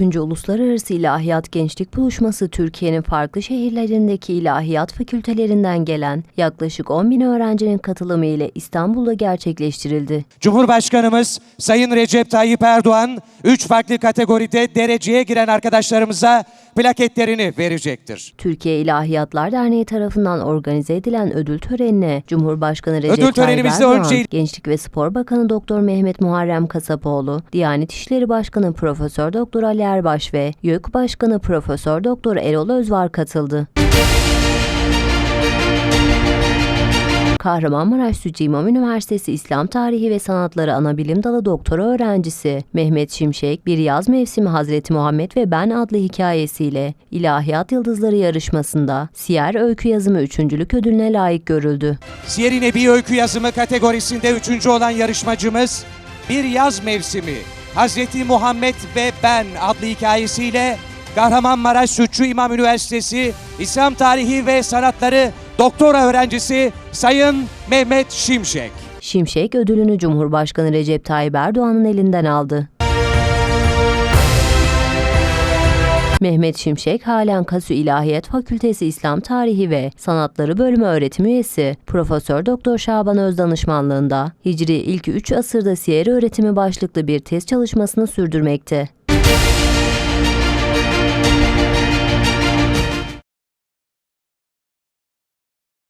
3. Uluslararası İlahiyat Gençlik Buluşması Türkiye'nin farklı şehirlerindeki ilahiyat fakültelerinden gelen yaklaşık 10 bin öğrencinin katılımı ile İstanbul'da gerçekleştirildi. Cumhurbaşkanımız Sayın Recep Tayyip Erdoğan 3 farklı kategoride dereceye giren arkadaşlarımıza plaketlerini verecektir. Türkiye İlahiyatlar Derneği tarafından organize edilen ödül törenine Cumhurbaşkanı Recep Ödül Tayyip Erdoğan, önce- Gençlik ve Spor Bakanı Doktor Mehmet Muharrem Kasapoğlu, Diyanet İşleri Başkanı Profesör Doktor Ali Erbaş ve YÖK Başkanı Profesör Doktor Erol Özvar katıldı. Kahramanmaraş Sütçü İmam Üniversitesi İslam Tarihi ve Sanatları Anabilim Dalı doktora öğrencisi Mehmet Şimşek, Bir Yaz Mevsimi Hazreti Muhammed ve Ben adlı hikayesiyle İlahiyat Yıldızları yarışmasında Siyer Öykü Yazımı üçüncülük ödülüne layık görüldü. Siyer-i Nebi Öykü Yazımı kategorisinde üçüncü olan yarışmacımız Bir Yaz Mevsimi Hazreti Muhammed ve Ben adlı hikayesiyle Kahramanmaraş Sütçü İmam Üniversitesi İslam Tarihi ve Sanatları doktora öğrencisi Sayın Mehmet Şimşek. Şimşek ödülünü Cumhurbaşkanı Recep Tayyip Erdoğan'ın elinden aldı. Mehmet Şimşek halen Kasü İlahiyat Fakültesi İslam Tarihi ve Sanatları Bölümü öğretim üyesi Profesör Doktor Şaban Özdanışmanlığında Hicri ilk 3 asırda siyer öğretimi başlıklı bir tez çalışmasını sürdürmekte.